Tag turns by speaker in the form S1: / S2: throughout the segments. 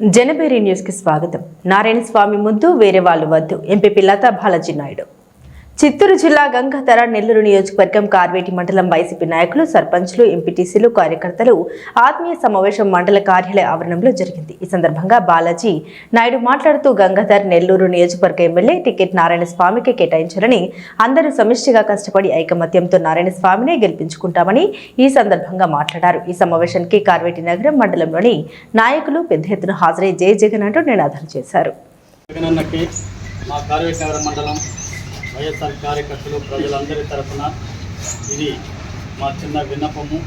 S1: జనబేరి న్యూస్కి స్వాగతం. నారాయణ స్వామి ముద్దు వేరే వాళ్ళు వద్దు. ఎంపీపీ లతా బాలాజీ నాయుడు. చిత్తూరు జిల్లా గంగాధర నెల్లూరు నియోజకవర్గం కార్వేటి మండలం వైసీపీ నాయకులు సర్పంచ్లు ఎంపీటీసీలు కార్యకర్తలు ఆత్మీయ సమావేశం మండల కార్యాలయ ఆవరణంలో జరిగింది. ఈ సందర్భంగా బాలాజీ నాయుడు మాట్లాడుతూ గంగాధర్ నెల్లూరు నియోజకవర్గ ఎమ్మెల్యే టికెట్ నారాయణ స్వామికి కేటాయించారని అందరూ సమిష్టిగా కష్టపడి ఐకమత్యంతో నారాయణ స్వామినే గెలిపించుకుంటామని ఈ సందర్భంగా మాట్లాడారు. ఈ సమావేశానికి కార్వేటి నగరం మండలంలోని నాయకులు పెద్ద ఎత్తున హాజరై జయ జగన్ అంటూ నినాదాలు చేశారు.
S2: జగనన్నకి మా నగరం మండలం వైఎస్ఆర్ కార్యకర్తలు ప్రజలందరి తరఫున ఇది మా చిన్న విన్నపము.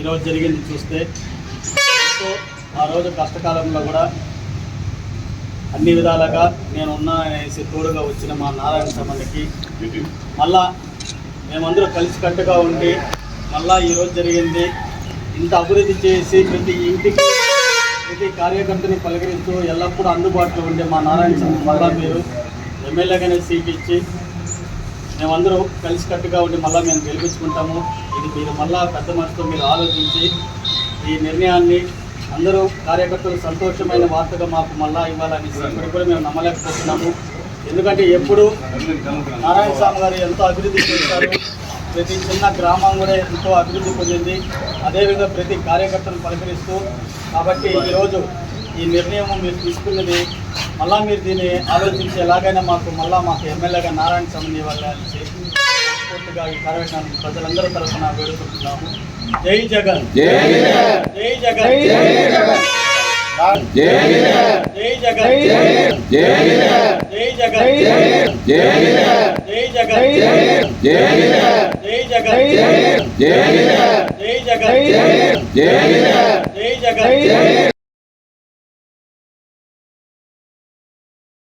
S2: ఈరోజు జరిగింది చూస్తే ఎంతో ఆ రోజు కష్టకాలంలో కూడా అన్ని విధాలుగా నేను ఉన్నా అనేసి తోడుగా వచ్చిన మా నారాయణ స్వామికి మళ్ళా మేమందరూ కలిసికట్టుగా ఉండి మళ్ళా ఈరోజు జరిగింది. ఇంత అభివృద్ధి చేసి ప్రతి ఇంటికి ప్రతి కార్యకర్తని పలకరిస్తూ ఎల్లప్పుడూ అందుబాటులో ఉండే మా నారాయణ స్వామి మళ్ళా మీరు ఎమ్మెల్యేగానే సీట్ ఇచ్చి మేమందరూ కలిసికట్టుగా ఉండి మళ్ళీ మేము గెలిపించుకుంటాము. ఇది మీరు మళ్ళా పెద్ద మనసుతో మీరు ఆలోచించి ఈ నిర్ణయాన్ని అందరూ కార్యకర్తలు సంతోషమైన వార్తగా మాకు మళ్ళా ఇవ్వాలని ఇప్పటికి కూడా మేము నమ్మలేకపోతున్నాము. ఎందుకంటే ఎప్పుడు నారాయణ స్వామి గారు ఎంతో అభివృద్ధి చేశారు. ప్రతి చిన్న గ్రామం కూడా ఎంతో అభివృద్ధి పొందింది. అదేవిధంగా ప్రతి కార్యకర్తను పలకరిస్తూ కాబట్టి ఈరోజు ఈ నిర్ణయం మీరు తీసుకున్నది మళ్ళా మీరు దీన్ని ఆలోచించి ఎలాగైనా మాకు మళ్ళా మాకు ఎమ్మెల్యేగా నారాయణ స్వామిని ఇవ్వాలని పూర్తిగా ఈ కార్యక్రమం ప్రజలందరి తరఫున వేడుకుంటున్నాము జై జగన్ జై జగన్ జై జగన్ జై జగన్ జై జగన్ జై జగన్ జై జగన్ జై జగన్ జై జగన్ జై జగన్